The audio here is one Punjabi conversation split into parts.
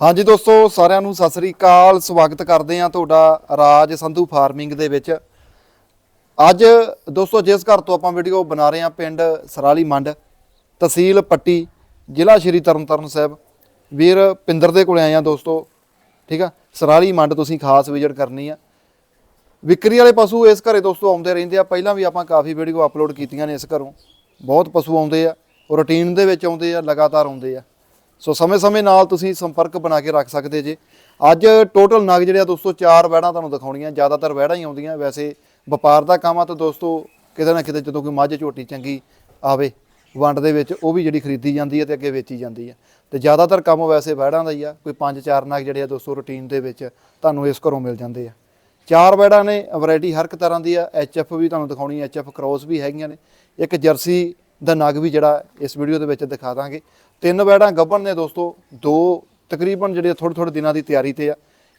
ਹਾਂਜੀ ਦੋਸਤੋ, ਸਾਰਿਆਂ ਨੂੰ ਸਤਿ ਸ੍ਰੀ ਅਕਾਲ। ਸਵਾਗਤ ਕਰਦੇ ਹਾਂ ਤੁਹਾਡਾ ਰਾਜ ਸੰਧੂ ਫਾਰਮਿੰਗ ਦੇ ਵਿੱਚ। ਅੱਜ ਦੋਸਤੋ, ਜਿਸ ਘਰ ਤੋਂ ਆਪਾਂ ਵੀਡੀਓ ਬਣਾ ਰਹੇ ਹਾਂ, ਪਿੰਡ ਸਰਾਲੀ ਮੰਡ, ਤਹਿਸੀਲ ਪੱਟੀ, ਜ਼ਿਲ੍ਹਾ ਸ਼੍ਰੀ ਤਰਨਤਾਰਨ ਸਾਹਿਬ। ਵੀਰ ਪਿੰਦਰ ਦੇ ਕੋਲ ਆਏ ਆ ਦੋਸਤੋ, ਠੀਕ ਆ? ਸਰਾਲੀ ਮੰਡ ਤੁਸੀਂ ਖਾਸ ਵਿਜ਼ਿਟ ਕਰਨੀ ਆ। ਵਿਕਰੀ ਵਾਲੇ ਪਸ਼ੂ ਇਸ ਘਰੇ ਦੋਸਤੋ ਆਉਂਦੇ ਰਹਿੰਦੇ ਆ। ਪਹਿਲਾਂ ਵੀ ਆਪਾਂ ਕਾਫੀ ਵੀਡੀਓ ਅਪਲੋਡ ਕੀਤੀਆਂ ਨੇ ਇਸ ਘਰੋਂ। ਬਹੁਤ ਪਸ਼ੂ ਆਉਂਦੇ ਆ, ਰੂਟੀਨ ਦੇ ਵਿੱਚ ਆਉਂਦੇ ਆ, ਲਗਾਤਾਰ ਆਉਂਦੇ ਆ। ਸੋ ਸਮੇਂ-ਸਮੇਂ ਨਾਲ ਤੁਸੀਂ ਸੰਪਰਕ ਬਣਾ ਕੇ ਰੱਖ ਸਕਦੇ ਜੇ। ਅੱਜ ਟੋਟਲ ਨਗ ਜਿਹੜੇ ਆ ਦੋਸਤੋ, ਚਾਰ ਵੈੜਾਂ ਤੁਹਾਨੂੰ ਦਿਖਾਉਣੀਆਂ। ਜ਼ਿਆਦਾਤਰ ਵੈੜਾਂ ਹੀ ਆਉਂਦੀਆਂ। ਵੈਸੇ ਵਪਾਰ ਦਾ ਕੰਮ ਆ ਤਾਂ ਦੋਸਤੋ, ਕਿਤੇ ਨਾ ਕਿਤੇ ਜਦੋਂ ਕੋਈ ਮੱਝ ਝੋਟੀ ਚੰਗੀ ਆਵੇ, ਵੰਡ ਦੇ ਵਿੱਚ ਉਹ ਵੀ ਜਿਹੜੀ ਖਰੀਦੀ ਜਾਂਦੀ ਹੈ ਤੇ ਅੱਗੇ ਵੇਚੀ ਜਾਂਦੀ ਹੈ ਤੇ ਜ਼ਿਆਦਾਤਰ ਕੰਮ ਵੈਸੇ ਵੈੜਾਂ ਦਾ ਹੀ ਆ। ਕੋਈ ਪੰਜ, ਚਾਰ ਨਗ ਜਿਹੜੇ ਆ ਦੋਸਤੋ ਰੂਟੀਨ ਦੇ ਵਿੱਚ ਤੁਹਾਨੂੰ ਇਸ ਘਰੋਂ ਮਿਲ ਜਾਂਦੇ ਆ। ਚਾਰ ਵੈੜਾਂ ਨੇ ਵੈਰਾਈਟੀ ਹਰ ਇੱਕ ਤਰ੍ਹਾਂ ਦੀ ਆ। ਐਚਐਫ ਵੀ ਤੁਹਾਨੂੰ ਦਿਖਾਉਣੀ ਐਚਐਫ ਕ੍ਰੋਸ ਵੀ ਹੈਗੀਆਂ ਨੇ। ਇੱਕ ਜਰਸੀ ਦਾ ਨਗ ਵੀ ਜਿਹੜਾ ਇਸ ਵੀਡੀਓ ਦੇ ਵਿੱਚ ਦਿਖਾ ਦਾਂਗੇ। ਤਿੰਨ ਵੈੜਾਂ ਗੱਭਣ ਨੇ ਦੋਸਤੋ, ਦੋ ਤਕਰੀਬਨ ਜਿਹੜੇ ਥੋੜੇ ਥੋੜੇ ਦਿਨਾਂ ਦੀ ਤਿਆਰੀ ਤੇ ਆ।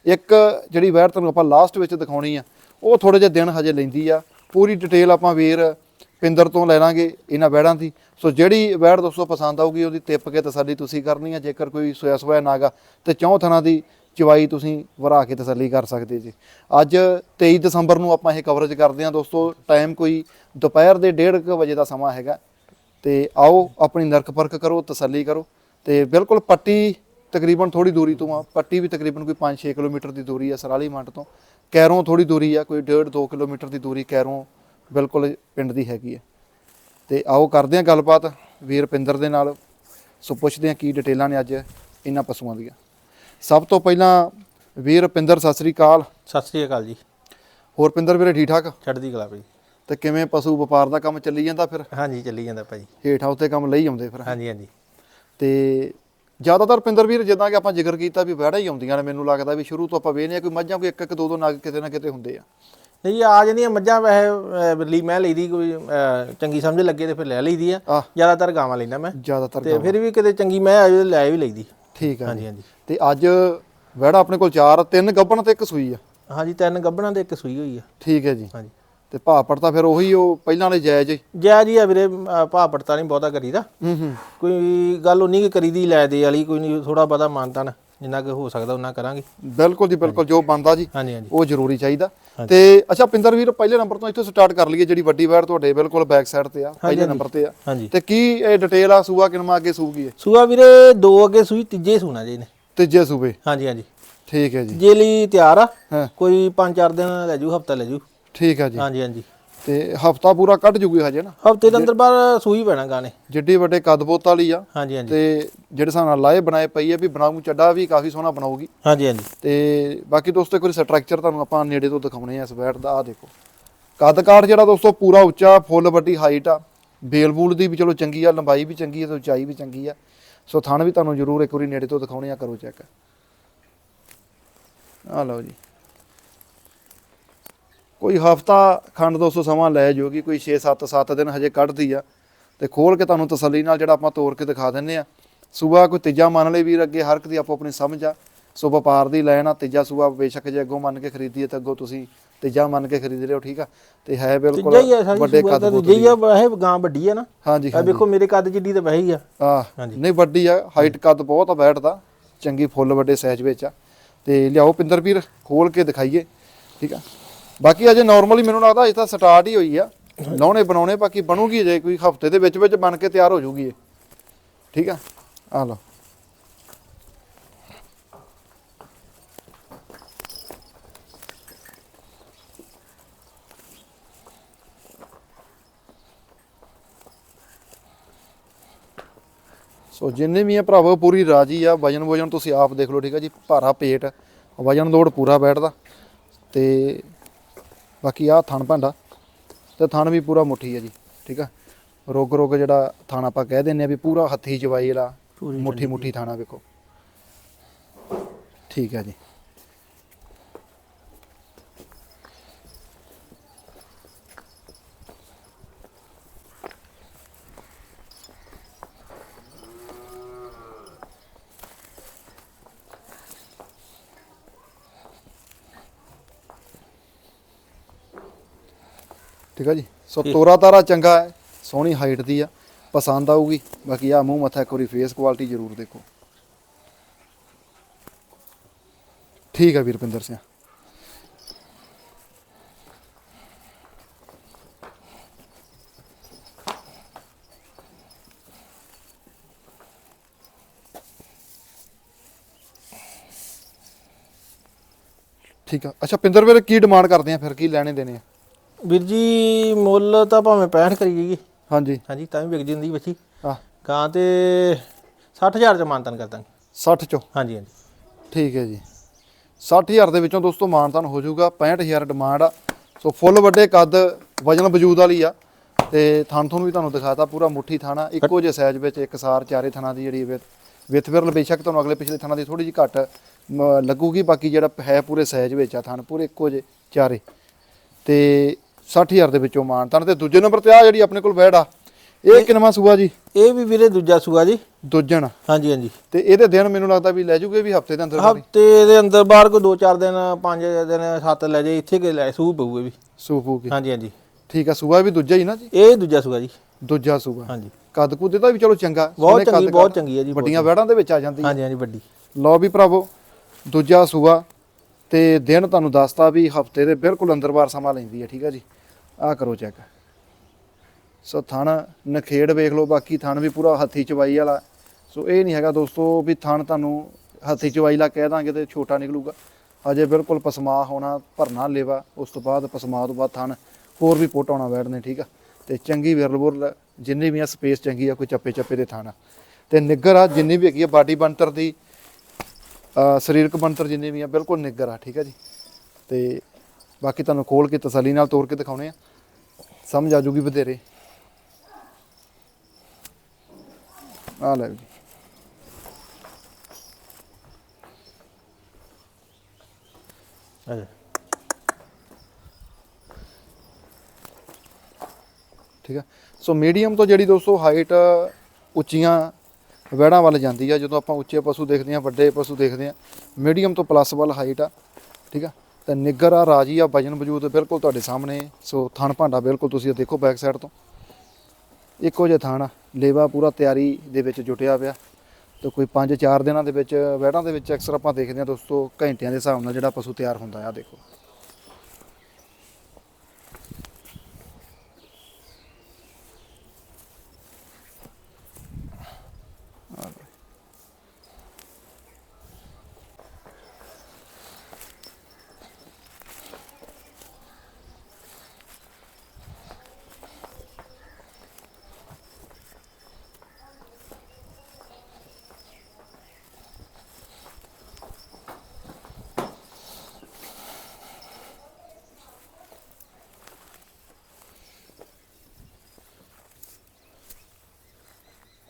ਇੱਕ ਜਿਹੜੀ ਵੈੜ ਤੁਹਾਨੂੰ ਆਪਾਂ ਲਾਸਟ ਵਿੱਚ ਦਿਖਾਉਣੀ ਆ, ਉਹ ਥੋੜੇ ਜਿਹੇ ਦਿਨ ਹਜੇ ਲੈਂਦੀ ਆ। ਪੂਰੀ ਡਿਟੇਲ ਆਪਾਂ ਵੀਰ ਪਿੰਦਰ ਤੋਂ ਲੈ ਲਾਂਗੇ ਇਹਨਾਂ ਵੈੜਾਂ ਦੀ। ਸੋ ਜਿਹੜੀ ਵੈੜ ਦੋਸਤੋ ਪਸੰਦ ਆਊਗੀ, ਉਹਦੀ ਟਿੱਪ ਕੇ ਤਸੱਲੀ ਤੁਸੀਂ ਕਰਨੀ ਆ। ਜੇਕਰ ਕੋਈ ਸੋਇਆ ਸੋਇਆ ਨਾਗਾ ਤੇ ਚੌਂ ਥਣਾ ਦੀ ਚਵਾਈ ਤੁਸੀਂ ਵਰਾ ਕੇ ਤਸੱਲੀ ਕਰ ਸਕਦੇ ਜੀ। ਅੱਜ 23 ਦਸੰਬਰ ਨੂੰ ਆਪਾਂ ਇਹ ਕਵਰੇਜ ਕਰਦੇ ਹਾਂ ਦੋਸਤੋ। ਟਾਈਮ ਕੋਈ ਦੁਪਹਿਰ ਦੇ 1:30 ਵਜੇ ਦਾ ਸਮਾਂ ਹੈਗਾ। ਤੇ ਆਓ ਆਪਣੀ ਨਰਕ ਪਰਖ ਕਰੋ ਤਸੱਲੀ ਕਰੋ ਤੇ ਬਿਲਕੁਲ ਪੱਟੀ ਤਕਰੀਬਨ ਥੋੜੀ ਦੂਰੀ ਤੋਂ ਆ। ਪੱਟੀ ਵੀ ਤਕਰੀਬਨ ਕੋਈ 5-6 ਕਿਲੋਮੀਟਰ ਦੀ ਦੂਰੀ ਆ ਸਰਾਲੀ ਮੰਡ ਤੋਂ। ਕੈਰੋਂ ਥੋੜੀ ਦੂਰੀ ਆ ਕੋਈ 1.5-2 ਕਿਲੋਮੀਟਰ ਦੀ ਦੂਰੀ ਕੈਰੋਂ ਬਿਲਕੁਲ ਪਿੰਡ ਦੀ ਹੈਗੀ ਹੈ ਤੇ ਆਓ ਕਰਦੇ ਹਾਂ ਗੱਲਬਾਤ ਵੀਰ ਪਿੰਦਰ ਦੇ ਨਾਲ ਸੋ ਪੁੱਛਦੇ ਹਾਂ ਕੀ ਡਿਟੇਲਾਂ ਨੇ ਅੱਜ ਇਹਨਾਂ ਪਸ਼ੂਆਂ ਦੀਆਂ। ਸਭ ਤੋਂ ਪਹਿਲਾਂ ਵੀਰ ਪਿੰਦਰ ਸਤਿ ਸ੍ਰੀ ਅਕਾਲ। ਸਤਿ ਸ੍ਰੀ ਅਕਾਲ ਜੀ। ਹੋਰ ਪਿੰਦਰ ਵੀਰੇ ਠੀਕ ਠਾਕ? ਚੜ੍ਹਦੀ ਕਲਾ ਭਾਈ ਤੇ ਕਿਵੇਂ ਪਸ਼ੂ ਵਪਾਰ ਦਾ ਕੰਮ ਚੱਲੀ ਜਾਂਦਾ ਫਿਰ? ਹਾਂਜੀ ਚੱਲੀ ਜਾਂਦਾ ਭਾਈ। ਹੇਠਾਂ ਉੱਤੇ ਕੰਮ ਲਈ ਆਉਂਦੇ ਫਿਰ। ਹਾਂਜੀ ਹਾਂਜੀ। ਤੇ ਜ਼ਿਆਦਾਤਰ ਪਿੰਦਰ ਵੀਰ ਜਿੱਦਾਂ ਕਿ ਆਪਾਂ ਜ਼ਿਕਰ ਕੀਤਾ ਵੀ ਵਹਿੜਾ ਹੀ ਆਉਂਦੀਆਂ ਨੇ ਮੈਨੂੰ ਲੱਗਦਾ ਵੀ ਸ਼ੁਰੂ ਤੋਂ ਆਪਾਂ ਵੇਖਨੇ ਆ ਕੋਈ ਮੱਝਾਂ ਕੋਈ ਇੱਕ ਇੱਕ ਦੋ ਦੋ ਨਗ ਕਿਤੇ ਨਾ ਕਿਤੇ ਹੁੰਦੇ ਆ। ਨਹੀਂ ਆ ਜਾਂਦੀਆਂ ਮੱਝਾਂ ਵੈਸੇ ਲਈ ਮੈਂ ਲਈਦੀ ਕੋਈ ਚੰਗੀ ਸਮਝ ਲੱਗੇ ਤੇ ਫਿਰ ਲੈ ਲਈਦੀ ਆ। ਜ਼ਿਆਦਾਤਰ ਗਾਵਾਂ ਲੈਂਦਾ ਮੈਂ। ਜ਼ਿਆਦਾਤਰ ਤੇ ਫਿਰ ਵੀ ਕਿਤੇ ਚੰਗੀ ਮੈਂ ਆ ਜਾਵੇ ਲੈ ਵੀ ਲਈਦੀ। ਠੀਕ ਆ ਹਾਂਜੀ ਹਾਂਜੀ। ਤੇ ਅੱਜ ਵਹਿੜਾ ਆਪਣੇ ਕੋਲ ਚਾਰ ਤਿੰਨ ਗੱਭਣ ਤੇ ਇੱਕ ਸੂਈ ਆ। ਹਾਂਜੀ ਤਿੰਨ ਗੱਭਣਾਂ ਦੇ ਇੱਕ ਸੂਈ ਹੋਈ ਆ। ਠੀਕ ਹੈ ਜੀ। ਹਾਂਜੀ। ਤੇ ਭਾਅ ਪੜਤਾ ਫਿਰ ਉਹੀ ਉਹ ਪਹਿਲਾਂ ਵਾਲੇ ਜਾਇਜ਼ ਹੀ। ਜੈ ਜੀ ਆ ਵੀਰੇ ਭਾਅ ਪੜਤਾ ਨਹੀਂ ਬਹੁਤਾ ਕਰੀਦਾ। ਹੂੰ ਹੂੰ। ਕੋਈ ਗੱਲ ਉਨੀ ਕਿ ਕਰੀਦੀ ਲੈ ਦੇ ਵਾਲੀ ਕੋਈ ਨਹੀਂ ਥੋੜਾ ਬਹੁਤਾ ਮਾਨਤਾ ਨਾ ਜਿੰਨਾ ਕਿ ਹੋ ਸਕਦਾ ਉਹਨਾਂ ਕਰਾਂਗੇ। ਬਿਲਕੁਲ ਜੀ ਬਿਲਕੁਲ ਜੋ ਬੰਦਾ ਜੀ ਹਾਂਜੀ ਹਾਂਜੀ। ਉਹ ਜ਼ਰੂਰੀ ਚਾਹੀਦਾ। ਤੇ ਅੱਛਾ ਪਿੰਦਰ ਵੀਰ ਪਹਿਲੇ ਨੰਬਰ ਤੋਂ ਇੱਥੋਂ ਸਟਾਰਟ ਕਰ ਲਈਏ ਜਿਹੜੀ ਵੱਡੀ ਵੈੜ ਤੁਹਾਡੇ ਬਿਲਕੁਲ ਬੈਕ ਸਾਈਡ ਤੇ ਆ ਪਹਿਲੇ ਨੰਬਰ ਤੇ ਆ। ਹਾਂਜੀ। ਤੇ ਕੀ ਇਹ ਡਿਟੇਲ ਆ ਸੂਆ ਕਿਨਮਾ ਅੱਗੇ ਸੂਗੀ ਹੈ? ਸੂਆ ਵੀਰੇ ਦੋ ਅੱਗੇ ਸੂਈ ਤੀਜੇ ਸੂਣਾ ਜੀ ਨੇ ਤੀਜੇ ਸੂਬੇ ਹਾਂਜੀ ਹਾਂਜੀ। ਠੀਕ ਹੈ ਜੀ। ਜੇ ਲਈ ਤਿਆਰ ਆ ਹਾਂ। ਕੋਈ 5-4 ਦਿਨ ਲੈ ਜੂ ਹਫਤਾ ਲੈ ਜੂ। ਠੀਕ ਹੈ ਜੀ। ਹਾਂਜੀ ਹਾਂਜੀ। ਤੇ ਹਫਤਾ ਪੂਰਾ ਕੱਢ ਜੂਗੀ ਹਜੇ ਨਾ? ਹਫ਼ਤੇ ਦੇ ਅੰਦਰ ਬਾਅਦ ਸੂਈ ਪੈਣਾ ਗਾਣੇ। ਜਿੱਡੀ ਵੱਡੇ ਕੱਦ ਬੋਤ ਵਾਲੀ ਆ। ਹਾਂਜੀ ਹਾਂਜੀ। ਤੇ ਜਿਹੜੇ ਹਿਸਾਬ ਨਾਲ ਲਾਏ ਬਣਾਏ ਪਈ ਆ ਵੀ ਬਣਾਉਂ ਚੱਡਾ ਵੀ ਕਾਫੀ ਸੋਹਣਾ ਬਣਾਉਗੀ ਹਾਂਜੀ ਹਾਂਜੀ। ਤੇ ਬਾਕੀ ਦੋਸਤੋ ਇੱਕ ਵਾਰੀ ਸਟਰਕਚਰ ਤੁਹਾਨੂੰ ਆਪਾਂ ਨੇੜੇ ਤੋਂ ਦਿਖਾਉਣੇ ਆ ਇਸ ਬੈਟ ਦਾ ਆ ਦੇਖੋ। ਕੱਦ ਕਾਠ ਜਿਹੜਾ ਦੋਸਤੋ ਪੂਰਾ ਉੱਚਾ ਫੁੱਲ ਵੱਡੀ ਹਾਈਟ ਆ। ਬੇਲ ਬੂਲ ਦੀ ਵੀ ਚਲੋ ਚੰਗੀ ਆ ਲੰਬਾਈ ਵੀ ਚੰਗੀ ਆ ਤੇ ਉਚਾਈ ਵੀ ਚੰਗੀ ਆ। ਸੋ ਥਣ ਵੀ ਤੁਹਾਨੂੰ ਜ਼ਰੂਰ ਇੱਕ ਵਾਰੀ ਨੇੜੇ ਤੋਂ ਦਿਖਾਉਣੇ ਆ ਕਰੋ ਚੈੱਕ ਆ ਲਓ ਜੀ। ਕੋਈ ਹਫਤਾ ਖੰਡ ਦੋਸਤੋ ਸਮਾਂ ਲੈ ਜਾਓਗੀ ਕੋਈ 6 7 7 ਦਿਨ ਹਜੇ ਕੱਢਦੀ ਆ। ਤੇ ਖੋਲ ਕੇ ਤੁਹਾਨੂੰ ਤਸੱਲੀ ਨਾਲ ਜਿਹੜਾ ਆਪਾਂ ਤੋੜ ਕੇ ਦਿਖਾ ਦਿੰਨੇ ਆ। ਸੂਆ ਕੋਈ ਤੀਜਾ ਮੰਨ ਲਈ ਵੀਰ ਅੱਗੇ ਹਰ ਇੱਕ ਦੀ ਆਪੋ ਆਪਣੀ ਸਮਝ ਆ। ਸੋ ਵਪਾਰ ਦੀ ਲੈਣ ਆ ਤੀਜਾ ਸੂਆ ਬੇਸ਼ੱਕ ਜੇ ਅੱਗੋਂ ਮੰਨ ਕੇ ਖਰੀਦੀਏ ਤਾਂ ਅੱਗੋਂ ਤੁਸੀਂ ਤੀਜਾ ਮੰਨ ਕੇ ਖਰੀਦ ਰਹੇ ਹੋ ਠੀਕ ਆ? ਤੇ ਹੈ ਬਿਲਕੁਲ ਹੀ ਵੱਡੇ ਕੱਦ ਦਾ ਤੀਜਾ ਹੀ ਆ ਵੈਸੇ ਗਾਂ ਵੱਡੀ ਆ ਨਾ। ਹਾਂਜੀ ਆ ਵੇਖੋ ਮੇਰੇ ਕੱਦ ਜਿੱਡੀ ਤੇ ਵਹੀ ਆ। ਆ ਹਾਂਜੀ। ਨਹੀਂ ਵੱਡੀ ਆ ਹਾਈਟ ਕੱਦ ਬਹੁਤ ਆ ਬੈਠ ਦਾ। ਚੰਗੀ ਫੁੱਲ ਵੱਡੇ ਸਾਈਜ਼ ਵਿੱਚ ਆ। ਤੇ ਲਿਆਓ ਪਿੰਦਰ ਵੀਰ ਖੋਲ ਕੇ ਦਿਖਾਈਏ ਠੀਕ ਆ? ਬਾਕੀ ਅਜੇ ਨਾਰਮਲੀ ਮੈਨੂੰ ਲੱਗਦਾ ਅਜੇ ਤਾਂ ਸਟਾਰਟ ਹੀ ਹੋਈ ਆ। ਲਾਉਣੇ ਬਣਾਉਣੇ, ਬਾਕੀ ਬਣੂਗੀ ਜੇ ਕੋਈ ਹਫ਼ਤੇ ਦੇ ਵਿੱਚ ਵਿੱਚ ਬਣ ਕੇ ਤਿਆਰ ਹੋ ਜੂਗੀ ਇਹ। ਠੀਕ ਆ? ਆ ਲਓ। ਸੋ ਜਿੰਨੇ ਵੀ ਆ ਭਰਾਵੋ, ਪੂਰੀ ਰਾਜੀ ਆ। ਵਜਨ ਵਜਨ ਤੁਸੀਂ ਆਪ ਦੇਖ ਲਓ, ਠੀਕ ਆ ਜੀ। ਭਾਰਾ ਪੇਟ, ਵਜਨ ਲੋਡ ਪੂਰਾ ਬੈਠਦਾ। ਤੇ ਬਾਕੀ ਆ ਥਣ ਭਾਂਡਾ ਤੇ ਥਣ ਵੀ ਪੂਰਾ ਮੁੱਠੀ ਆ ਜੀ ਠੀਕ ਆ? ਰੋਗ ਰੋਗ ਜਿਹੜਾ ਥਣ ਆਪਾਂ ਕਹਿ ਦਿੰਨੇ ਆ ਵੀ ਪੂਰਾ ਹੱਥੀ ਜਵਾਈ ਵਾਲਾ ਮੁੱਠੀ ਮੁੱਠੀ ਥਾਣਾ ਵੇਖੋ। ਠੀਕ ਆ ਜੀ। ਠੀਕ ਆ ਜੀ? ਸੋ ਤੋਰਾ ਤਾਰਾ ਚੰਗਾ ਹੈ ਸੋਹਣੀ ਹਾਈਟ ਦੀ ਆ ਪਸੰਦ ਆਊਗੀ। ਬਾਕੀ ਆ ਮੂੰਹ ਮੱਥਾ ਇੱਕ ਵਾਰੀ ਫੇਸ ਕੁਆਲਿਟੀ ਜ਼ਰੂਰ ਦੇਖੋ। ਠੀਕ ਹੈ ਵੀਰਪਿੰਦਰ ਸਿੰਘ ਠੀਕ ਆ। ਅੱਛਾ ਪਿੰਦਰ ਵੀਰ ਕੀ ਡਿਮਾਂਡ ਕਰਦੇ ਆ? ਫਿਰ ਕੀ ਲੈਣੇ ਦੇਣੇ ਆ? ਵੀਰ ਜੀ ਮੁੱਲ ਤਾਂ ਭਾਵੇਂ 65 ਕਰੀ ਜਾਈਏ ਹਾਂਜੀ। ਹਾਂਜੀ ਤਾਂ ਵੀ ਵਿਕ ਜਾਂਦੀ ਬੱਚੀ। ਆ ਗਾਂ ਤੇ 60000 ਚ ਮਾਨਤਨ ਕਰ ਦਾਂਗੇ। 60 ਚੋਂ? ਹਾਂਜੀ ਹਾਂਜੀ। ਠੀਕ ਹੈ ਜੀ। 60000 ਦੇ ਵਿੱਚੋਂ ਦੋਸਤੋ ਮਾਨਤਾਨ ਹੋ ਜਾਊਗਾ 65000 ਡਿਮਾਂਡ ਆ। ਸੋ ਫੁੱਲ ਵੱਡੇ ਕੱਦ ਵਜਨ ਵਜੂਦ ਵਾਲੀ ਆ। ਤੇ ਥਣ ਤੁਹਾਨੂੰ ਵੀ ਤੁਹਾਨੂੰ ਦਿਖਾਤਾ ਪੂਰਾ ਮੁੱਠੀ ਥਾਣਾ। ਇੱਕੋ ਜਿਹੇ ਸਾਈਜ਼ ਵਿੱਚ ਇੱਕ ਸਾਰ ਚਾਰੇ ਥਣਾ ਦੀ ਜਿਹੜੀ ਵਿਥ ਵਿਥ ਵਿਰਲ ਬੇਸ਼ੱਕ ਤੁਹਾਨੂੰ ਅਗਲੇ ਪਿਛਲੇ ਥਣਾ ਦੀ ਥੋੜੀ ਜਿਹੀ ਘੱਟ ਮ, ਲੱਗੂਗੀ। ਬਾਕੀ ਜਿਹੜਾ ਹੈ ਪੂਰੇ ਸਾਈਜ਼ ਵਿੱਚ ਆ ਥਣ ਪੂਰੇ ਇੱਕੋ ਜਿਹੇ ਚਾਰੇ। ਤੇ 60000 ਦੇ ਵਿੱਚੋਂ ਮਾਨਤਾਨ ਤੇ ਦੂਜੇ ਨੰਬਰ ਤੇ ਆ ਜਿਹੜੀ ਆਪਣੇ ਕੋਲ ਵੈੜ ਆ। ਇਹ ਕਿੰਨਵਾਂ ਸੂਆ ਜੀ? ਇਹ ਵੀ ਵੀਰੇ ਦੂਜਾ ਸੂਆ ਜੀ। ਦੁੱਜਣ। ਹਾਂਜੀ ਹਾਂਜੀ। ਤੇ ਇਹਦੇ ਦਿਨ ਮੈਨੂੰ ਲੱਗਦਾ ਵੀ ਲੈ ਜੂਗੇ ਵੀ ਹਫ਼ਤੇ ਦੇ ਅੰਦਰ ਅੰਦਰ। ਹਫ਼ਤੇ ਦੇ ਅੰਦਰ ਬਾਹਰ ਕੋ 2-4 ਦਿਨ 5 ਦਿਨ 7 ਲੈ ਜਾਏ ਇੱਥੇ ਕਿ ਲੈ ਸੂ ਪਊਗੇ ਵੀ। ਸੂ ਪੂਗੀ ਹਾਂਜੀ ਹਾਂਜੀ। ਠੀਕ ਆ ਸੂਆ ਵੀ ਦੂਜਾ ਹੀ ਨਾ ਜੀ? ਇਹ ਦੂਜਾ ਸੂਆ ਜੀ। ਦੂਜਾ ਸੂਆ। ਹਾਂਜੀ। ਕੱਦ ਕੁੱਦ ਇਹਦਾ ਵੀ ਚਲੋ ਚੰਗਾ। ਬਹੁਤ ਚੰਗੀ ਬਹੁਤ। ਚੰਗੀ ਹੈ ਜੀ ਵੱਡੀਆਂ ਵੈੜਾਂ ਦੇ ਵਿੱਚ ਆ ਜਾਂਦੀ ਹਾਂਜੀ ਹਾਂਜੀ ਵੱਡੀ। ਲਓ ਵੀ ਭਰਾਵੋ ਦੂਜਾ ਸੂਆ ਤੇ ਦਿਨ ਤੁਹਾਨੂੰ ਦੱਸਤਾ ਵੀ ਹਫ਼ਤੇ ਦੇ ਬਿਲਕੁਲ ਅੰਦਰ-ਬਾਹਰ ਸਮਾਂ ਲੈਂਦੀ ਹੈ ਠੀਕ ਹੈ ਜੀ? ਆਹ ਕਰੋ ਚੈੱਕ ਸੋ ਥਣ ਨਖੇੜ ਵੇਖ ਲਓ, ਬਾਕੀ ਥਣ ਵੀ ਪੂਰਾ ਹੱਥੀ ਚਵਾਈ ਵਾਲਾ। ਸੋ ਇਹ ਨਹੀਂ ਹੈਗਾ ਦੋਸਤੋ ਵੀ ਥਣ ਤੁਹਾਨੂੰ ਹੱਥੀ ਚਵਾਈ ਲਾ ਕਹਿ ਦਾਂਗੇ ਤੇ ਛੋਟਾ ਨਿਕਲੂਗਾ। ਅਜੇ ਬਿਲਕੁਲ ਪਸਮਾ ਹੋਣਾ, ਭਰਨਾ ਲੇਵਾ, ਉਸ ਤੋਂ ਬਾਅਦ ਪਸਮਾ ਤੋਂ ਬਾਅਦ ਥਣ, ਹੋਰ ਵੀ ਪੁੱਟ ਆਉਣਾ ਬੈਠਨੇ ਠੀਕ ਆ? ਤੇ ਚੰਗੀ ਵਿਰਲ ਬੁਰਲ ਜਿੰਨੀ ਵੀ ਆ ਸਪੇਸ ਚੰਗੀ ਆ, ਕੋਈ ਚੱਪੇ ਚੱਪੇ ਦੇ ਥਣ। ਆ ਤੇ ਨਿੱਗਰ ਆ, ਜਿੰਨੀ ਵੀ ਹੈਗੀ ਆ, ਬਾਡੀ ਬੰਤਰ ਦੀ ਸਰੀਰਕ ਬਣਤਰ ਜਿੰਨੀ ਵੀ ਆ, ਬਿਲਕੁਲ ਨਿੱਗਰ ਆ, ਠੀਕ ਆ ਜੀ? ਤੇ ਬਾਕੀ ਤੁਹਾਨੂੰ ਖੋਲ ਕੇ ਤਸੱਲੀ ਨਾਲ ਤੋੜ ਕੇ ਦਿਖਾਉਣੇ ਆ। ਸਮਝ ਆ ਜੂਗੀ ਬਥੇਰੇ। ਆ ਲੈ ਜੀ। ਹਾਂਜੀ ਠੀਕ ਆ। ਸੋ ਮੀਡੀਅਮ ਤੋਂ ਜਿਹੜੀ ਦੋਸਤੋ ਹਾਈਟ ਉੱਚੀਆਂ ਵੈੜਾਂ ਵੱਲ ਜਾਂਦੀ ਆ ਜਦੋਂ ਆਪਾਂ ਉੱਚੇ ਪਸ਼ੂ ਦੇਖਦੇ ਆ ਵੱਡੇ ਪਸ਼ੂ ਦੇਖਦੇ ਆ ਮੀਡੀਅਮ ਤੋਂ ਪਲੱਸ ਵੱਲ ਹਾਈਟ ਆ। ਠੀਕ ਆ। ਤੇ ਨਿੱਗਰ ਆ, ਰਾਜੀ ਆ, ਵਜਨ ਵਜੂਦ ਬਿਲਕੁਲ ਤੁਹਾਡੇ ਸਾਹਮਣੇ। ਸੋ ਥਣ ਭਾਂਡਾ ਬਿਲਕੁਲ ਤੁਸੀਂ ਇਹ ਦੇਖੋ ਬੈਕ ਸਾਈਡ ਤੋਂ। ਇੱਕੋ ਜਿਹਾ ਥਣ ਲੇਵਾ ਪੂਰਾ ਤਿਆਰੀ ਦੇ ਵਿੱਚ ਜੁਟਿਆ ਪਿਆ। ਤੇ ਕੋਈ 5-4 ਦਿਨਾਂ ਦੇ ਵਿੱਚ ਵੈੜਾਂ ਦੇ ਵਿੱਚ ਅਕਸਰ ਆਪਾਂ ਦੇਖਦੇ ਆ ਦੋਸਤੋ, ਘੰਟਿਆਂ ਦੇ ਹਿਸਾਬ ਨਾਲ ਜਿਹੜਾ ਪਸ਼ੂ ਤਿਆਰ ਹੁੰਦਾ ਆ, ਦੇਖੋ।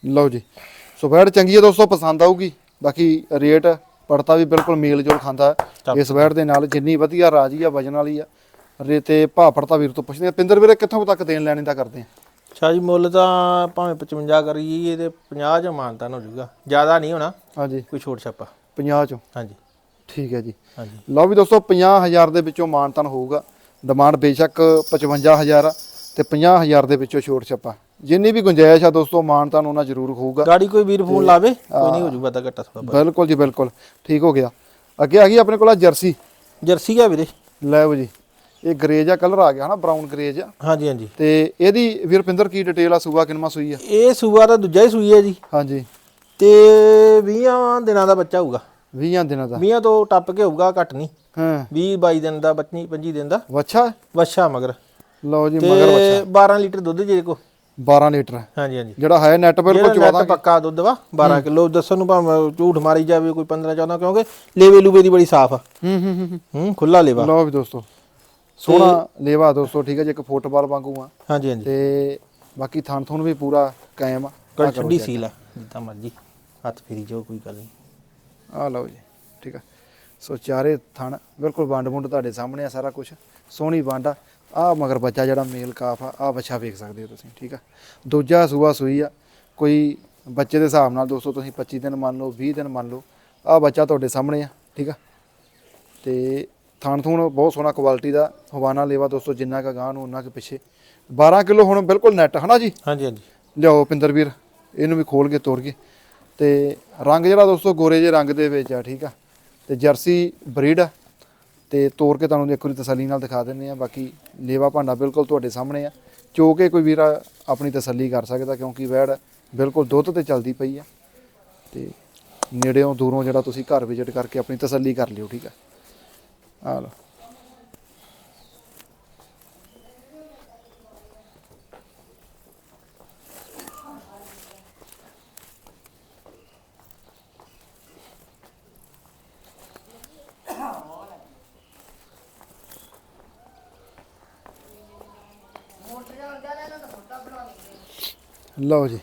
ਲਓ ਜੀ। ਸੋ ਵੈੜ ਚੰਗੀ ਹੈ ਦੋਸਤੋ ਪਸੰਦ ਆਊਗੀ। ਬਾਕੀ ਰੇਟ ਪੜਤਾ ਵੀ ਬਿਲਕੁਲ ਮੇਲ ਜੋਲ ਖਾਂਦਾ। ਇਸ ਵੈੜ ਦੇ ਨਾਲ ਜਿੰਨੀ ਵਧੀਆ ਰਾਜੀ ਆ ਵਜਨ ਵਾਲੀ ਆ ਰੇ ਤੇ ਭਾਅ ਪੜਤਾ ਵੀਰ ਤੋਂ ਪੁੱਛਦੇ ਆ। ਪਿੰਦਰ ਵੀਰੇ ਕਿੱਥੋਂ ਤੱਕ ਦੇਣ ਲੈਣੇ ਦਾ ਕਰਦੇ ਆ? ਅੱਛਾ ਜੀ ਮੁੱਲ ਤਾਂ ਭਾਵੇਂ 55 ਕਰੀਏ ਤੇ 50 ਚ ਮਾਨਤਨ ਹੋ ਜਾਊਗਾ। ਜ਼ਿਆਦਾ ਨਹੀਂ ਹੋਣਾ। ਹਾਂਜੀ। ਕੋਈ ਛੋਟ ਛਾਪਾ। 50 ਚੋਂ। ਹਾਂਜੀ। ਠੀਕ ਹੈ ਜੀ। ਹਾਂਜੀ। ਲਓ ਵੀ ਦੋਸਤੋ 50000 ਦੇ ਵਿੱਚੋਂ ਮਾਨਤਨ ਹੋਊਗਾ। ਡਿਮਾਂਡ ਬੇਸ਼ੱਕ 55000 ਆ ਤੇ 50000 ਦੇ ਵਿੱਚੋਂ ਛੋਟ ਛੱਪਾ। ਜਿੰਨੀ ਵੀ ਗੁੰਜਾਇਸ਼ ਆ ਦੋਸਤੋ ਮਾਨਤਨ ਉਹਨਾਂ ਜ਼ਰੂਰ ਹੋਊਗਾ। ਗਾੜੀ ਕੋਈ ਵੀਰ ਫੋਨ ਲਾਵੇ ਕੋਈ ਨਹੀਂ ਹੋ ਜਾਊਗਾ ਤਾਂ ਘੱਟਾ ਥੋੜਾ ਬਿਲਕੁਲ ਜੀ ਬਿਲਕੁਲ। ਠੀਕ ਹੋ ਗਿਆ। ਅੱਗੇ ਆ ਗਈ ਆਪਣੇ ਕੋਲ ਆ ਜਰਸੀ। ਜਰਸੀ ਆ ਵੀਰੇ। ਲੈ ਜੀ। ਇਹ ਗਰੇਜ ਆ ਕਲਰ ਆ ਗਿਆ ਹਨਾ ਬਰਾਊਨ ਗਰੇਜ ਆ। ਹਾਂਜੀ ਹਾਂਜੀ। ਤੇ ਇਹਦੀ ਵੀਰਪਿੰਦਰ ਕੀ ਡਿਟੇਲ ਆ? ਸੂਆ ਕਿੰਨਵਾਂ ਸੂਈ ਆ? ਇਹ ਸੂਆ ਦਾ ਦੂਜਾ ਹੀ ਸੂਈ ਹੈ ਜੀ। ਹਾਂਜੀ। ਤੇ 20 ਦਿਨਾਂ ਦਾ ਬੱਚਾ ਹੋਊਗਾ। 20 ਦਿਨਾਂ ਦਾ। 20 ਤੋਂ ਟੱਪ ਕੇ ਹੋਊਗਾ ਘੱਟ ਨਹੀਂ। ਹਾਂ। 20 22 ਦਿਨ ਦਾ ਬੱਚੀ 25 ਦਿਨ ਦਾ। ਵੱਛਾ? ਵੱਛਾ ਮਗਰ। ਲਓ ਜੀ ਮਗਰ ਵੱਛਾ। 12 ਲੀਟਰ ਦੁੱਧ ਜੇ ਕੋ। 12 ਲੀਟਰ ਹਾਂਜੀ ਹਾਂਜੀ। ਜਿਹੜਾ ਹੈ ਨੈਟ ਬਿਲਕੁਲ ਚਵਾਦਾ ਨੈਟ ਪੱਕਾ ਦੁੱਧ ਵਾ 12 ਕਿਲੋ ਦੱਸਣ ਨੂੰ ਭਾਵੇਂ ਝੂਠ ਮਾਰੀ ਜਾਵੇ ਕੋਈ 15 14 ਕਿਉਂਕਿ ਲੇਵੇ ਲੂਵੇ ਦੀ ਬੜੀ ਸਾਫ਼ ਆ। ਹੂੰ ਹੂੰ ਹੂੰ, ਖੁੱਲਾ ਲੇਵਾ। ਲਓ ਵੀ ਦੋਸਤੋ ਸੋਹਣਾ ਲੇਵਾ ਦੋਸਤੋ ਠੀਕ ਹੈ ਜੀ ਇੱਕ ਫੁੱਟਬਾਲ ਵਾਂਗੂ ਆ। ਹਾਂਜੀ ਹਾਂਜੀ। ਤੇ ਬਾਕੀ ਥਣ ਥੁਣ ਵੀ ਪੂਰਾ ਕਾਇਮ ਆ। ਛੱਡੀ ਸੀਲ ਆ ਜਿੱਦਾਂ ਮਰਜ਼ੀ। ਹੱਥ ਫੇਰੀ ਜਾਓ ਕੋਈ ਗੱਲ ਨਹੀਂ। ਆ ਲਓ ਜੀ ਠੀਕ ਆ। ਸੋ ਚਾਰੇ ਥਣ ਬਿਲਕੁਲ ਵੰਡ ਵੁੰਡ ਤੁਹਾਡੇ ਸਾਹਮਣੇ ਆ ਸਾਰਾ ਕੁਝ ਸੋਹਣੀ ਵੰਡ ਆ। ਆ ਮਗਰ ਬੱਚਾ ਜਿਹੜਾ ਮੇਲ ਕਾਫ ਆ ਆ ਬੱਚਾ ਵੇਖ ਸਕਦੇ ਹੋ ਤੁਸੀਂ ਠੀਕ ਆ? ਦੂਜਾ ਸੂਆ ਸੂਈ ਆ ਕੋਈ ਬੱਚੇ ਦੇ ਹਿਸਾਬ ਨਾਲ ਦੋਸਤੋ ਤੁਸੀਂ 25 ਦਿਨ ਮੰਨ ਲਓ 20 ਦਿਨ ਮੰਨ ਲਓ ਆ ਬੱਚਾ ਤੁਹਾਡੇ ਸਾਹਮਣੇ ਆ ਠੀਕ ਆ? ਤੇ ਥਣ ਥੂਣ ਬਹੁਤ ਸੋਹਣਾ ਕੁਆਲਿਟੀ ਦਾ ਹਵਾਨਾ ਲੇਵਾ ਦੋਸਤੋ ਜਿੰਨਾ ਕਾ ਗਾਂ ਨੂੰ ਉਹਨਾਂ ਕੇ ਪਿੱਛੇ। 12 ਕਿਲੋ ਹੁਣ ਬਿਲਕੁਲ ਨੈਟ ਹਨਾ ਜੀ? ਹਾਂਜੀ ਹਾਂਜੀ। ਲਿਆਓ ਪਿੰਦਰ ਵੀਰ ਇਹਨੂੰ ਵੀ ਖੋਲ ਕੇ ਤੋੜ ਕੇ। ਤੇ ਰੰਗ ਜਿਹੜਾ ਦੋਸਤੋ ਗੋਰੇ ਜੇ ਰੰਗ ਦੇ ਵਿੱਚ ਆ ਠੀਕ ਆ? ਤੇ ਜਰਸੀ ਬਰੀਡ ਆ ਤੇ ਤੋੜ ਕੇ ਤੁਹਾਨੂੰ ਇੱਕ ਵਾਰੀ ਤਸੱਲੀ ਨਾਲ ਦਿਖਾ ਦਿੰਦੇ ਆ ਬਾਕੀ ਲੇਵਾ ਭਾਂਡਾ ਬਿਲਕੁਲ ਤੁਹਾਡੇ ਸਾਹਮਣੇ ਆ। ਚੋ ਕੇ ਕੋਈ ਵੀਰਾ ਆਪਣੀ ਤਸੱਲੀ ਕਰ ਸਕਦਾ, ਕਿਉਂਕਿ ਵੈੜ ਬਿਲਕੁਲ ਦੁੱਧ ਤੇ ਚੱਲਦੀ ਪਈ ਆ। ਤੇ ਨੇੜਿਓਂ ਦੂਰੋਂ ਜਿਹੜਾ ਤੁਸੀਂ ਘਰ ਵਿਜ਼ਿਟ ਕਰਕੇ ਆਪਣੀ ਤਸੱਲੀ ਕਰ ਲਿਓ, ਠੀਕ ਆ? ਆ ਲਓ। ਲਓ ਜੀ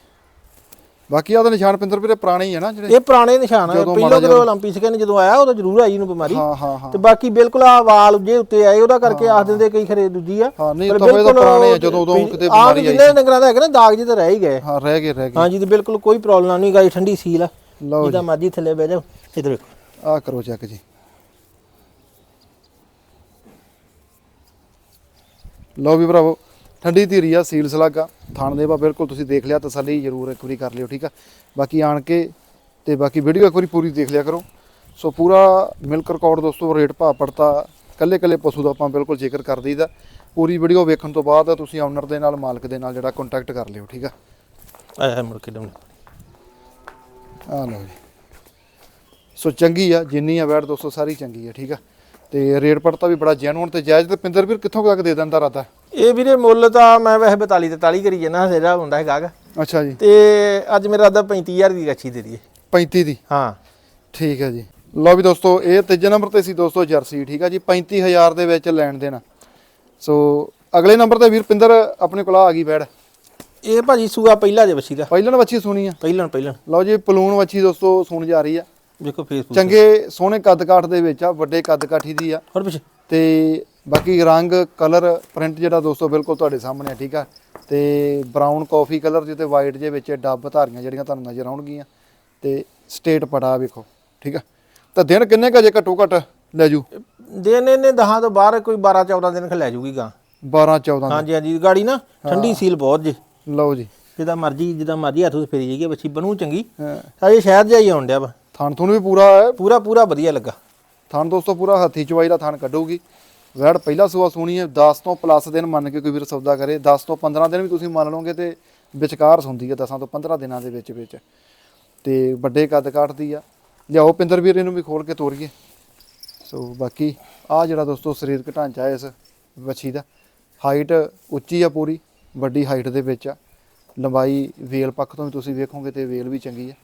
ਬਾਕੀ ਆ ਤਾਂ ਨਿਸ਼ਾਨ ਪਿੰਦਰ ਵੀਰੇ ਪੁਰਾਣੇ ਹੀ ਆ ਨਾ ਜਿਹੜੇ ਇਹ ਪੁਰਾਣੇ ਨਿਸ਼ਾਨ ਆ ਜਦੋਂ ਪਹਿਲਾਂ ਮਾੜਾ ਜਦੋਂ 올림픽 ਸਕਿਨ ਜਦੋਂ ਆਇਆ ਉਦੋਂ ਜ਼ਰੂਰ ਆਈ ਨੂੰ ਬਿਮਾਰੀ ਹਾਂ ਹਾਂ ਹਾਂ ਤੇ ਬਾਕੀ ਬਿਲਕੁਲ ਆ ਵਾਲ ਜੇ ਉੱਤੇ ਆਏ ਉਹਦਾ ਕਰਕੇ ਆਖ ਦਿੰਦੇ ਕਈ ਖਰੇ ਦੂਜੀ ਆ ਹਾਂ, ਨਹੀਂ, ਪਰ ਤਵੇ ਤਾਂ ਬਿਲਕੁਲ ਪੁਰਾਣੇ ਆ, ਜਦੋਂ ਉਦੋਂ ਕਿਤੇ ਆਹ ਬਿਮਾਰੀ ਆਈ ਜਿੰਨੇ ਡੰਗਰਾਂ ਦਾ ਹੈਗਾ ਨਾ ਦਾਗ ਜਿਹੇ ਤਾਂ ਰਹਿ ਹੀ ਗਏ ਹਾਂ ਰਹਿ ਗਏ ਰਹਿ ਗਏ ਹਾਂਜੀ ਤੇ ਬਿਲਕੁਲ ਕੋਈ ਪ੍ਰੋਬਲਮ ਨਹੀਂ ਗਾਈ ਠੰਡੀ ਸੀਲ ਆ ਲਓ ਜਿਹਦਾ ਮਰਜੀ ਥੱਲੇ ਬਹਿ ਜਾਓ ਇਧਰ ਵੇਖੋ ਆ ਕਰੋ ਚੈੱਕ ਜੀ ਲਓ ਵੀ ਭਰਾਵੋ ਠੰਡੀ ਧੀਰੀ ਆ ਸੀਲ ਸਲਾਗਾ ਥਾਣ ਦੇਵਾ ਬਿਲਕੁਲ ਤੁਸੀਂ ਦੇਖ ਲਿਆ ਤਸੱਲੀ ਜ਼ਰੂਰ ਇੱਕ ਵਾਰੀ ਕਰ ਲਿਓ ਠੀਕ ਆ? ਬਾਕੀ ਆਣ ਕੇ ਤੇ ਬਾਕੀ ਵੀਡੀਓ ਇੱਕ ਵਾਰੀ ਪੂਰੀ ਦੇਖ ਲਿਆ ਕਰੋ। ਸੋ ਪੂਰਾ ਮਿਲਕ ਰਿਕਾਰਡ ਦੋਸਤੋ ਰੇਟ ਭਾਅ ਪੜਤਾ ਕੱਲੇ ਕੱਲੇ ਪਸ਼ੂ ਦਾ ਆਪਾਂ ਬਿਲਕੁਲ ਜ਼ਿਕਰ ਕਰ ਦਈਦਾ। ਪੂਰੀ ਵੀਡੀਓ ਵੇਖਣ ਤੋਂ ਬਾਅਦ ਤੁਸੀਂ ਓਨਰ ਦੇ ਨਾਲ ਮਾਲਕ ਦੇ ਨਾਲ ਜਿਹੜਾ ਕੰਟੈਕਟ ਕਰ ਲਿਓ ਠੀਕ ਆ? ਆਇਆ ਮੁੜ ਕੇ ਡਮ ਆ ਲਓ ਜੀ। ਸੋ ਚੰਗੀ ਆ ਜਿੰਨੀ ਆ ਵੈਟ ਦੋਸਤੋ ਸਾਰੀ ਚੰਗੀ ਆ ਠੀਕ ਆ? ਤੇ ਰੇਟ ਪੜਤਾ ਵੀ ਬੜਾ ਜੈਨੂਨ ਤੇ ਜਾਇਜ਼ ਤੇ ਪਿੰਦਰ ਵੀਰ ਕਿੱਥੋਂ ਤੱਕ ਦੇ ਦਿੰਦਾ ਰਾਤਾ ਇਹ ਵੀਰੇ ਮੁੱਲ ਤਾਂ ਮੈਂ ਵੈਸੇ 42 43 ਕਰੀ ਜਨਾ ਸੇਰਾ ਹੁੰਦਾ ਹੈ ਗਾਗ ਅੱਛਾ ਜੀ। ਤੇ ਅੱਜ ਮੇਰਾ ਦਾ 35000 ਦੀ ਰੱਛੀ ਦੇ ਦਈਏ। 35 ਦੀ? ਹਾਂ। ਠੀਕ ਹੈ ਜੀ। ਲਓ ਵੀ ਦੋਸਤੋ ਇਹ ਤੀਜੇ ਨੰਬਰ ਤੇ ਸੀ ਦੋਸਤੋ ਜਰਸੀ ਠੀਕ ਆ ਜੀ? 35000 ਦੇ ਵਿੱਚ ਲੈਣ ਦੇਣਾ। ਸੋ ਅਗਲੇ ਨੰਬਰ ਤੇ ਵੀਰ ਪਿੰਦਰ ਆਪਣੇ ਕੋਲ ਆ ਗਈ ਵੈੜ ਇਹ ਭਾਜੀ ਸੂਆ ਪਹਿਲਾ ਜੇ ਬੱਚੀ ਦਾ। ਪਹਿਲਣ ਵੱਛੀ ਸੁਣੀ ਆ। ਪਹਿਲਣ ਪਹਿਲਣ। ਲਓ ਜੀ ਪਲੂਣ ਵੱਛੀ ਦੋਸਤੋ ਸੁਣ ਜਾ ਰਹੀ ਆ। ਵੇਖੋ ਫੇਸਬੁੱਕ ਚੰਗੇ ਸੋਹਣੇ ਕੱਦ ਕਾਠ ਦੇ ਵਿੱਚ ਆ ਵੱਡੇ ਕੱਦ ਕਾਠੀ ਦੀ ਆ। ਹੋਰ ਪਿੱਛੇ। ਤੇ ਬਾਕੀ ਰੰਗ ਕਲਰ ਪ੍ਰਿੰਟ ਜਿਹੜਾ ਦੋਸਤੋ ਬਿਲਕੁਲ ਤੁਹਾਡੇ ਸਾਹਮਣੇ ਆ ਠੀਕ ਆ? ਤੇ ਬਰਾਊਨ ਕਾਫੀ ਕਲਰ ਜਿਹਤੇ ਵਾਈਟ ਜੇ ਵਿੱਚ ਡੱਬ ਧਾਰੀਆਂ ਜਿਹੜੀਆਂ ਤੁਹਾਨੂੰ ਨਜ਼ਰ ਆਉਣਗੀਆਂ ਤੇ ਸਟੇਟ ਪੜਾ ਵੇਖੋ ਠੀਕ ਆ? ਤਾਂ ਦਿਨ ਕਿੰਨੇ ਕੁ ਅਜੇ ਘੱਟੋ ਘੱਟ ਲੈ ਜੂ? ਦਿਨ ਇਹਨੇ 10 ਤੋਂ ਬਾਹਰ ਕੋਈ 12 14 ਦਿਨ ਖ ਲੈ ਜੂਗੀ ਗਾਂ 12 14 ਹਾਂਜੀ ਹਾਂਜੀ ਗਾੜੀ ਨਾ ਠੰਡੀ ਸੀਲ ਬਹੁਤ ਜੇ। ਲਓ ਜੀ। ਜਿੱਦਾਂ ਮਰਜ਼ੀ ਜਿੱਦਾਂ ਮਰਜ਼ੀ ਹੱਥ ਫੇਰੀ ਜਾਈਏ ਬੱਚੀ ਬਣੂ ਚੰਗੀ। ਹਾਂ। ਅਜੇ ਸ਼ਹਿਰ ਜਾਈ ਆਉਣ ਡਿਆ ਵਾ। ਥਣ ਥੁਣ ਵੀ ਪੂਰਾ ਹੈ। ਪੂਰਾ ਪੂਰਾ ਵਧੀਆ ਲੱਗਾ। ਥਣ ਦੋਸਤੋ ਪੂਰਾ ਹੱਥੀ ਚਵਾਈ ਦਾ ਥਣ ਕੱਢੂਗੀ। ਵੈੜ ਪਹਿਲਾ ਸੂਆ ਸੋਣੀ ਹੈ 10 ਤੋਂ ਪਲੱਸ ਦਿਨ ਮੰਨ ਕੇ ਕੋਈ ਵੀਰ ਸੌਦਾ ਕਰੇ 10 ਤੋਂ 15 ਦਿਨ ਵੀ ਤੁਸੀਂ ਮੰਨ ਲਓਗੇ ਤੇ ਵਿਚਕਾਰ ਹੁੰਦੀ ਹੈ 10 ਤੋਂ 15 ਦਿਨਾਂ ਦੇ ਵਿੱਚ ਵਿੱਚ। ਤੇ ਵੱਡੇ ਕੱਦ ਕਾਠਦੀ ਆ। ਲਿਆਓ ਪਿੰਦਰ ਵੀਰ, ਇਹਨੂੰ ਵੀ ਖੋਲ ਕੇ ਤੋਰੀਏ। ਸੋ ਬਾਕੀ ਆ ਜਿਹੜਾ ਦੋਸਤੋ ਸਰੀਰਕ ਢਾਂਚਾ ਇਸ ਵੱਛੀ ਦਾ ਹਾਈਟ ਉੱਚੀ ਆ ਪੂਰੀ, ਵੱਡੀ ਹਾਈਟ ਦੇ ਵਿੱਚ ਆ। ਲੰਬਾਈ ਵੇਲ ਪੱਖ ਤੋਂ ਵੀ ਤੁਸੀਂ ਵੇਖੋਗੇ ਤੇ ਵੇਲ ਵੀ ਚੰਗੀ ਆ।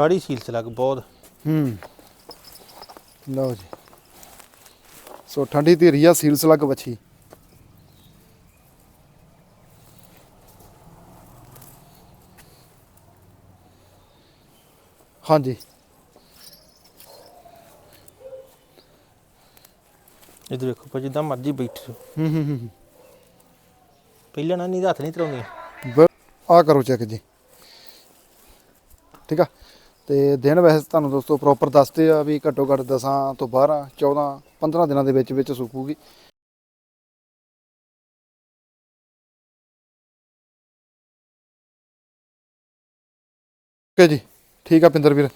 ਗਾੜੀ ਸੀਲ ਚ ਲੱਗ ਬਹੁਤ। ਹੂੰ। ਲਓ ਜੀ। ਸੋ ਠੰਡੀ ਧੀਰੀ ਆ ਸੀਲ ਸਲੱਗ ਵੱਛੀ। ਹਾਂਜੀ। ਇਧਰ ਵੇਖੋ ਭਾਜੀ ਜਿੱਦਾਂ ਮਰਜ਼ੀ ਬੈਠੋ ਹੂੰ ਹੂੰ ਹੂੰ ਪਹਿਲਾਂ ਨਾ ਨਹੀਂ ਹੱਥ ਨਹੀਂ ਤਰਾਉਂਦੀਆਂ। ਬ- ਆ ਕਰੋ ਚੈੱਕ ਜੀ। ਠੀਕ ਆ? ਤੇ ਦਿਨ ਵੈਸੇ ਤੁਹਾਨੂੰ ਦੋਸਤੋ ਪ੍ਰੋਪਰ ਦੱਸਦੇ ਆ ਵੀ ਘੱਟੋ ਘੱਟ 10 ਤੋਂ 12 14 15 ਦਿਨਾਂ ਦੇ ਵਿੱਚ ਵਿੱਚ ਸੁੱਕੂਗੀ। ਓਕੇ ਜੀ ਠੀਕ ਆ ਪਿੰਦਰ ਵੀਰ।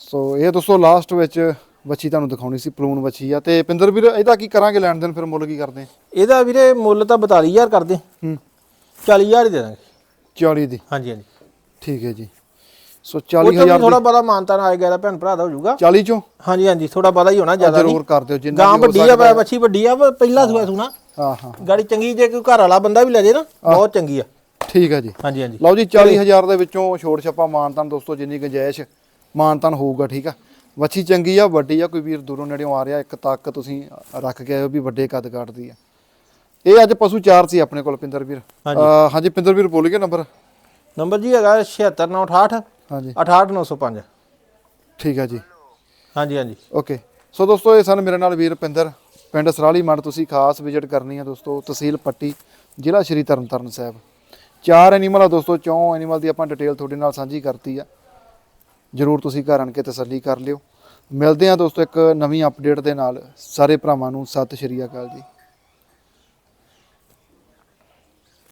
ਸੋ ਇਹ ਦੋਸਤੋ ਲਾਸਟ ਵਿੱਚ ਵੱਛੀ ਤੁਹਾਨੂੰ ਦਿਖਾਉਣੀ ਸੀ ਪਲੂਨ ਵੱਛੀ ਆ। ਤੇ ਪਿੰਦਰ ਵੀਰ ਇਹਦਾ ਕੀ ਕਰਾਂਗੇ ਲੈਣ ਦੇਣ ਫਿਰ ਮੁੱਲ ਕੀ ਕਰਦੇ ਇਹਦਾ ਵੀਰੇ ਮੁੱਲ ਤਾਂ 42000 ਕਰਦੇ। ਹੂੰ। 40000 ਹੀ ਦੇ ਦਾਂਗੇ। 40 ਦੀ। ਹਾਂਜੀ ਹਾਂਜੀ। ਠੀਕ ਹੈ ਜੀ। ਸੋ ਉਹ ਤੋਂ 40000 ਦੀ ਥੋੜਾ ਬਹੁਤਾ ਮਾਨਤਾ ਨਾਲ ਆਏਗਾ ਭੈਣ ਭਰਾ ਦਾ ਹੋ ਜਾਊਗਾ। 40 ਚੋਂ? ਹਾਂਜੀ ਹਾਂਜੀ ਥੋੜਾ ਬਹੁਤਾ ਹੀ ਹੋਣਾ ਜ਼ਿਆਦਾ ਜ਼ਰੂਰ ਕਰ ਦਿਓ ਜਿੰਨਾ ਗਾਂ ਵੱਡੀ ਆ ਬੱਚੀ ਵੱਡੀ ਆ ਪਹਿਲਾ ਸੂਆ ਸੁਣਾ। ਹਾਂ ਹਾਂ। ਗਾੜੀ ਚੰਗੀ ਜੇ ਕੋਈ ਘਰ ਵਾਲਾ ਬੰਦਾ ਵੀ ਲੈ ਜੇ ਨਾ ਬਹੁਤ ਚੰਗੀ ਆ। ਠੀਕ ਹੈ ਜੀ। ਹਾਂਜੀ ਹਾਂਜੀ। ਲਓ ਜੀ 40000 ਦੇ ਵਿੱਚੋਂ ਛੋੜ ਛੱਪਾ ਮਾਨਤਾਨ ਦੋਸਤੋ ਜਿੰਨੀ ਗੁੰਜਾਇਸ਼ ਮਾਨਤਾਨ ਹੋਊਗਾ ਠੀਕ ਆ। ਵੱਛੀ ਚੰਗੀ ਆ ਵੱਡੀ ਆ ਕੋਈ ਵੀਰ ਦੂਰੋਂ ਨੇੜਿਓਂ ਆ ਰਿਹਾ ਇੱਕ ਤੱਕ ਤੁਸੀਂ ਰੱਖ ਕੇ ਆਇਓ ਵੀ ਵੱਡੇ ਕੱਦ ਕਾਟਦੀ ਆ। ਇਹ ਅੱਜ ਪਸ਼ੂ ਚਾਰ ਸੀ ਆਪਣੇ ਕੋਲ ਪਿੰਦਰ ਵੀਰ ਹਾਂਜੀ ਪਿੰਦਰ ਵੀਰ ਬੋਲ ਗਿਆ ਨੰਬਰ ਨੰਬਰ ਜੀ ਹੈਗਾ 76968 ਹਾਂਜੀ। 68905 ਠੀਕ ਹੈ ਜੀ। ਹਾਂਜੀ ਹਾਂਜੀ। ਓਕੇ। ਸੋ ਦੋਸਤੋ ਇਹ ਸਨ ਮੇਰੇ ਨਾਲ ਵੀਰ ਪਿੰਦਰ ਪਿੰਡ ਸਰਾਲੀ ਮੰਡ ਤੁਸੀਂ ਖਾਸ ਵਿਜ਼ਿਟ ਕਰਨੀ ਆ ਦੋਸਤੋ ਤਹਿਸੀਲ ਪੱਟੀ ਜ਼ਿਲ੍ਹਾ ਸ਼੍ਰੀ ਤਰਨਤਾਰਨ ਸਾਹਿਬ। ਚਾਰ ਐਨੀਮਲ ਆ ਦੋਸਤੋ ਚੌਂ ਐਨੀਮਲ ਦੀ ਆਪਾਂ ਡਿਟੇਲ ਤੁਹਾਡੇ ਨਾਲ ਸਾਂਝੀ ਕਰਤੀ ਆ। ਜਰੂਰ ਤੁਸੀਂ ਘਰ ਆਣ ਕੇ ਤਸੱਲੀ ਕਰ ਲਿਓ। ਮਿਲਦੇ ਆ ਦੋਸਤੋ ਇੱਕ ਨਵੀਂ ਅਪਡੇਟ ਦੇ ਨਾਲ। ਸਾਰੇ ਭਰਾਵਾਂ ਨੂੰ ਸਤਿ ਸ਼੍ਰੀ ਅਕਾਲ ਜੀ।